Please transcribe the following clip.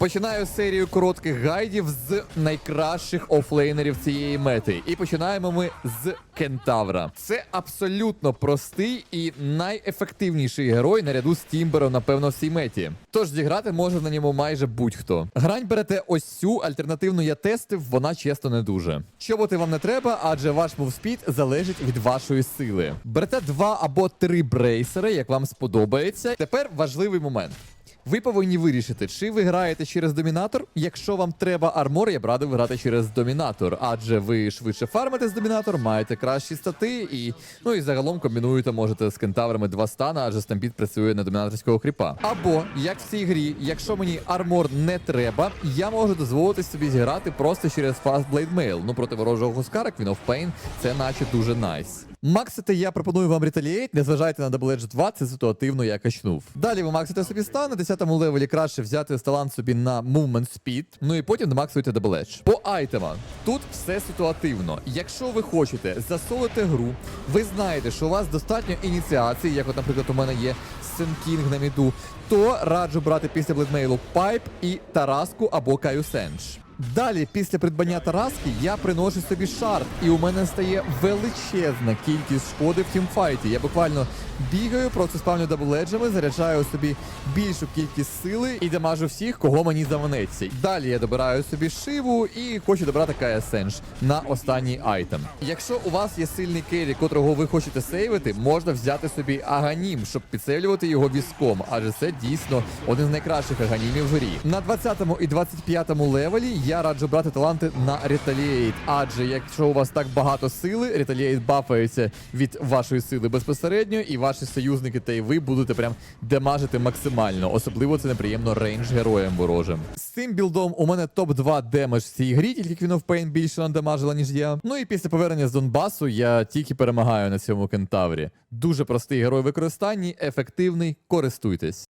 Починаю серію коротких гайдів з найкращих офлейнерів цієї мети. І починаємо ми з Кентавра. Це абсолютно простий і найефективніший герой наряду з Тімбером, напевно, в цій меті. Тож зіграти може на ньому майже будь-хто. Грань берете ось цю альтернативну я тестив, вона чесно не дуже. Чоботи вам не треба, адже ваш мувспід залежить від вашої сили. Берете два або три брейсери, як вам сподобається. Тепер важливий момент. Ви повинні вирішити, чи ви граєте через домінатор. Якщо вам треба армор, я б радив грати через домінатор, адже ви швидше фармите з домінатор, маєте кращі стати, і ну і загалом комбінуєте можете з кентаврами два стана, адже стампід працює на домінаторського кріпа. Або як в цій грі, якщо мені армор не треба, я можу дозволити собі зіграти просто через Fast Blade Mail. Ну проти ворожого Гускара, Queen Pain, це наче дуже найс. Максити я пропоную вам Retaliate, не зважайте на Double Edge 2, це ситуативно я качнув. Далі ви максите собі стан, на 10-му левелі краще взяти талант собі на Movement Speed, ну і потім Double Edge. По айтемам. Тут все ситуативно. Якщо ви хочете засолити гру, ви знаєте, що у вас достатньо ініціації, як от, наприклад, у мене є Сенкінг на міду, то раджу брати після бледмейлу Пайп і Тараску або Каю. Далі, після придбання Тараски, я приношу собі шарт, і у мене стає величезна кількість шкоди в тімфайті. Я буквально бігаю, просто спавню дабледжами, заряджаю собі більшу кількість сили і дамажу всіх, кого мені заманеться. Далі я добираю собі шиву і хочу добрати Кая Сенж на останній айтем. Якщо у вас є сильний керрі, котрого ви хочете сейвити, можна взяти собі аганім, щоб підсилювати його візком, адже це дійсно один з найкращих аганімів в грі. На 20 му і 25 му левелі я раджу брати таланти на Retaliate, адже якщо у вас так багато сили, Retaliate бафається від вашої сили безпосередньо, і ваші союзники та й ви будете прям демажити максимально. Особливо це неприємно рейндж героям ворожим. З цим білдом у мене топ-2 демедж в цій грі, тільки Queen of Pain більше надамажила, ніж я. Ну і після повернення з Донбасу я тільки перемагаю на цьому кентаврі. Дуже простий герой в використанні, ефективний, користуйтесь.